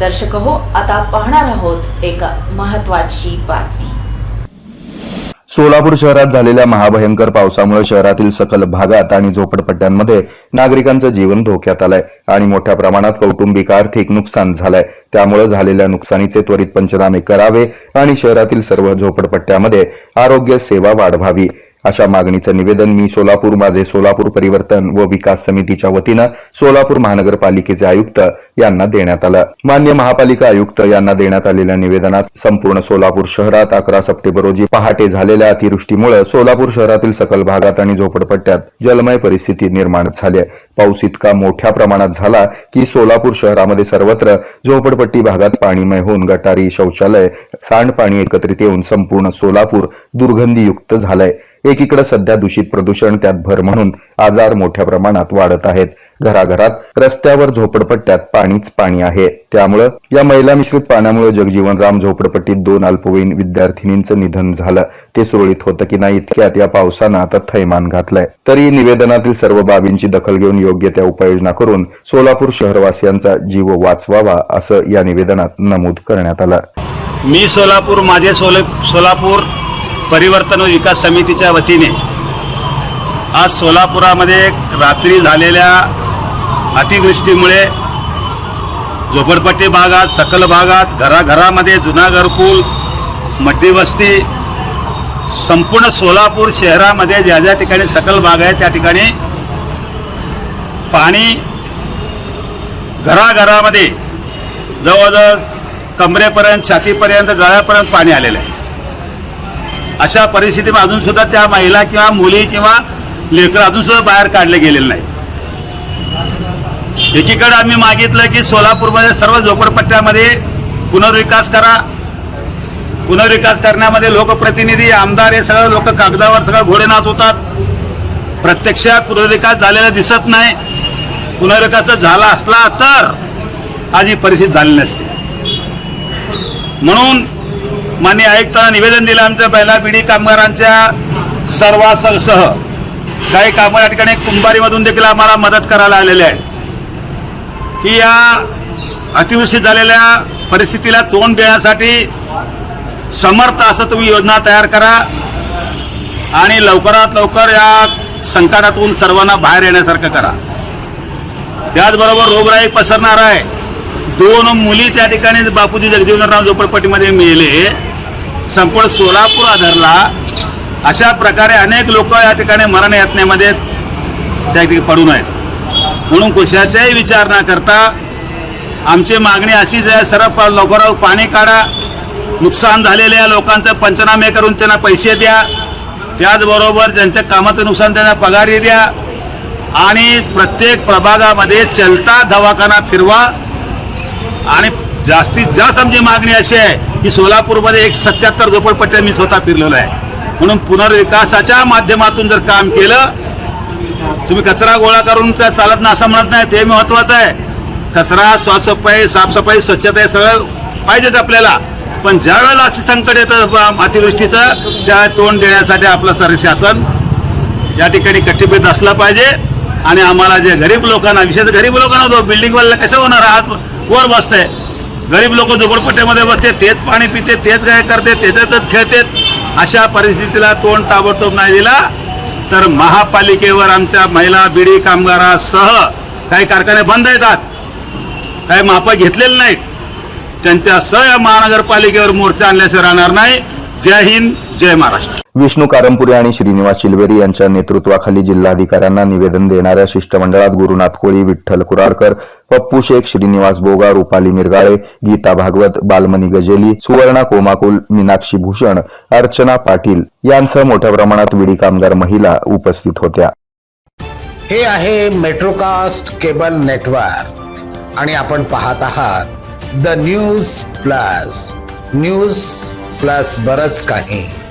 दर्शक हो आता पाहणार आहोत एक महत्वाची बातमी. सोलापूर शहरात झालेल्या महाभयंकर पावसामुळे शहरातील सकल भागात आणि झोपडपट्ट्यांमध्ये नागरिकांचं जीवन धोक्यात आलंय आणि मोठ्या प्रमाणात कौटुंबिक आर्थिक नुकसान झालंय. त्यामुळे झालेल्या नुकसानीचे त्वरित पंचनामे करावे आणि शहरातील सर्व झोपडपट्ट्यामध्ये आरोग्य सेवा वाढवावी. अशा मागणीचं निवेदन मी सोलापूर माझे सोलापूर परिवर्तन व विकास समितीच्या वतीनं सोलापूर महानगरपालिकेचे आयुक्त यांना देण्यात आलं. मान्य महापालिका आयुक्त यांना देण्यात आलेल्या निवेदनात संपूर्ण सोलापूर शहरात अकरा सप्टेंबर रोजी पहाटे झालेल्या अतिवृष्टीमुळे सोलापूर शहरातील सकल भागात आणि झोपडपट्ट्यात जलमय परिस्थिती निर्माण झाली पाऊस इतका मोठ्या प्रमाणात झाला की सोलापूर शहरामध्ये सर्वत्र झोपडपट्टी भागात पाणीमय होऊन गटारी शौचालय सांडपाणी एकत्रित येऊन संपूर्ण सोलापूर दुर्गंधीयुक्त झालंय. एकीकडे सध्या दूषित प्रदूषण त्यात भर म्हणून आजार मोठ्या प्रमाणात वाढत आहेत. घराघरात रस्त्यावर झोपडपट्ट्यात पाणीच पाणी आहे. त्यामुळं या महिला मिश्रित पाण्यामुळे जगजीवन राम झोपडपट्टीत दोन अल्पवयीन विद्यार्थिनींचं निधन झालं. ते सुरळीत होतं की नाही इतक्यात या पावसानं आता थैमान घातलंय. तरी निवेदनातील सर्व बाबींची दखल घेऊन योग्य त्या उपाययोजना करून सोलापूर शहरवासियांचा जीव वाचवावा असं या निवेदनात नमूद करण्यात आलं. मी सोलापूर माझे सोले सोलापूर परिवर्तन व विकास समितीच्या वतीने आज सोलापुरामध्ये रात्री झालेल्या अतिवृष्टीमुळे झोपडपट्टी भागात सकल भागात घराघरामध्ये जुना घरकुल मड्डीवस्ती संपूर्ण सोलापूर शहरामध्ये ज्या ज्या ठिकाणी सकल भाग आहे त्या ठिकाणी पाणी घराघरामध्ये जवळजवळ कमरेपर्यंत छातीपर्यंत गळ्यापर्यंत पाणी आलेलं आहे. अशा परिस्थितीमध्ये अजून सुद्धा त्या महिला किंवा मुली किंवा लेकरं अजून सुद्धा बाहेर काढले गेलेले नाही एकीकडे आम्ही मागितलं की सोलापूरमध्ये सर्व झोपडपट्ट्यामध्ये पुनर्विकास करा. पुनर्विकास करण्यामध्ये लोकप्रतिनिधी आमदार हे सगळं लोक कागदावर सगळं घोडे नाच होतात. प्रत्यक्षात पुनर्विकास झालेला दिसत नाही. पुनर्विकास झाला असला तर आज ही परिस्थिती झाली नसते. म्हणून मान्य आयुक्तांना निवेदन दिलं आमच्या पहिला पिढी कामगारांच्या सर्वासह काही कामगार या ठिकाणी कुंभारीमधून देखील आम्हाला मदत करायला आलेले आहे. की या अतिवृष्टी झालेल्या परिस्थितीला तोंड देण्यासाठी समर्थ असं तुम्ही योजना तयार करा आणि लवकरात लवकर या संकटातून सर्वांना बाहेर येण्यासारखं करा. त्याचबरोबर रोगराई पसरणार आहे. दोन मुली त्या ठिकाणी बापूजी जगजीवनराव झोपडपट्टीमध्ये मेले संपूर्ण सोलापूर आधारला अशा प्रकारे अनेक लोक या ठिकाणी मरण यातनेमध्ये त्या ठिकाणी पडून आहेत. म्हणून कशाचाही विचार न करता आमची मागणी अशीच आहे सर्व लवकराव लवकरात पाणी काढा. नुकसान झालेल्या लोकांचे पंचनामे करून त्यांना पैसे द्या. त्याचबरोबर ज्यांच्या कामाचं नुकसान त्यांना पगारी द्या. आणि प्रत्येक प्रभागामध्ये चलता दवाखाना फिरवा. आणि जास्तीत जास्त आमची मागणी अशी आहे की सोलापूरमध्ये एक सत्याहत्तर झोपडपट्ट्या मी स्वतः फिरलेलो आहे. म्हणून पुनर्विकासाच्या माध्यमातून जर काम केलं तुम्ही कचरा गोळा करून त्या चालत ना असं म्हणत नाही ते महत्वाचं आहे. कचरा साफसफाई साफसफाई स्वच्छता हे सगळं पाहिजेच आपल्याला. पण ज्या वेळेला असे संकट येतं अतिवृष्टीचं त्या तोंड देण्यासाठी आपलं सर शासन या ठिकाणी कटिबद्ध असलं पाहिजे. आणि आम्हाला जे गरीब लोकांना विशेष गरीब लोकांना होतो बिल्डिंगवाल्याला कसं होणार आहात वर बसतंय? गरीब लोक झोपडपट्ट्यामध्ये बसते तेच पाणी पिते तेच काय करते त्याच्यातच खेळते. अशा परिस्थितीला तोंड ताबडतोब नाही दिला. तर महापालिकेवर आमच्या महिला बिडी कामगारासह काही कारखाने बंद येतात. काही मापा घेतलेले नाहीत. त्यांच्यासह या महानगरपालिकेवर मोर्चा आणल्याशिवाय राहणार नाही. जय हिंद जय महाराष्ट्र. विष्णू कारंपुरे आणि श्रीनिवास चिलवेरी यांच्या नेतृत्वाखाली जिल्हाधिकाऱ्यांना निवेदन देणाऱ्या शिष्टमंडळात गुरुनाथ कोळी विठ्ठल कुराडकर पप्पू शेख श्रीनिवास बोगा रुपाली मिरगाळे गीता भागवत बालमणी गजेली सुवर्णा कोमाकुल मीनाक्षी भूषण अर्चना पाटील यांसह मोठ्या प्रमाणात विडी कामगार महिला उपस्थित होत्या. हे आहे मेट्रोकास्ट केबल नेटवर्क आणि आपण पाहत आहात the news plus. News plus बरच काही.